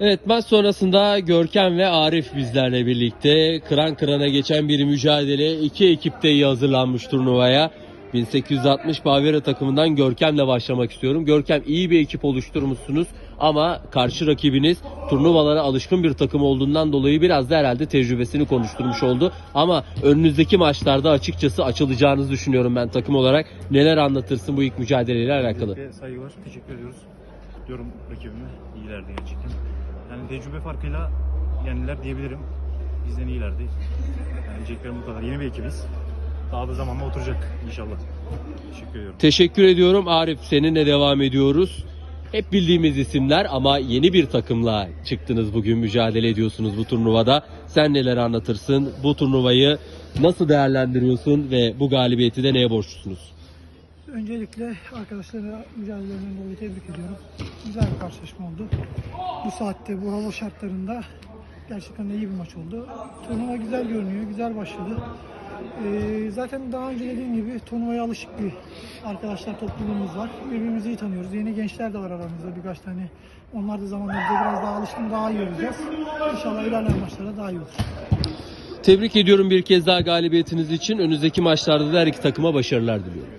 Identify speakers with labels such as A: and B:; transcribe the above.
A: Evet maç sonrasında Görkem ve Arif bizlerle birlikte kıran kırana geçen bir mücadele. İki ekip de iyi hazırlanmış turnuvaya. 1860 Bavera takımından Görkem'le başlamak istiyorum. Görkem iyi bir ekip oluşturmuşsunuz ama karşı rakibiniz turnuvalara alışkın bir takım olduğundan dolayı biraz da herhalde tecrübesini konuşturmuş oldu. Ama önünüzdeki maçlarda açıkçası açılacağınızı düşünüyorum ben takım olarak. Neler anlatırsın bu ilk mücadeleyle alakalı?
B: Saygılar, teşekkür ediyoruz. Diyorum rakibime, iyilerdi gerçekten. Yani tecrübe farkıyla yendiler diyebilirim. Bizden iyilerdi. Yani diyeceklerim bu kadar. Yeni bir ekibiz. Daha da zamanla oturacak inşallah. Teşekkür ediyorum.
A: Teşekkür ediyorum Arif. Seninle devam ediyoruz. Hep bildiğimiz isimler ama yeni bir takımla çıktınız bugün mücadele ediyorsunuz bu turnuvada. Sen neler anlatırsın? Bu turnuvayı nasıl değerlendiriyorsun ve bu galibiyeti de neye borçlusunuz?
C: Öncelikle arkadaşlara mücadelelerinden dolayı tebrik ediyorum. Güzel bir karşılaşma oldu. Bu saatte, bu hava şartlarında gerçekten iyi bir maç oldu. Turnuva güzel görünüyor, güzel başladı. Ee, zaten daha önce dediğim gibi turnuvaya alışık bir arkadaşlar topluluğumuz var. Birbirimizi iyi tanıyoruz. Yeni gençler de var aramızda birkaç tane. Onlar da zamanla bize biraz daha alışkın, daha iyi olacağız. İnşallah ilerleyen maçlarda daha iyi olur.
A: Tebrik ediyorum bir kez daha galibiyetiniz için. Önümüzdeki maçlarda da her iki takıma başarılar diliyorum.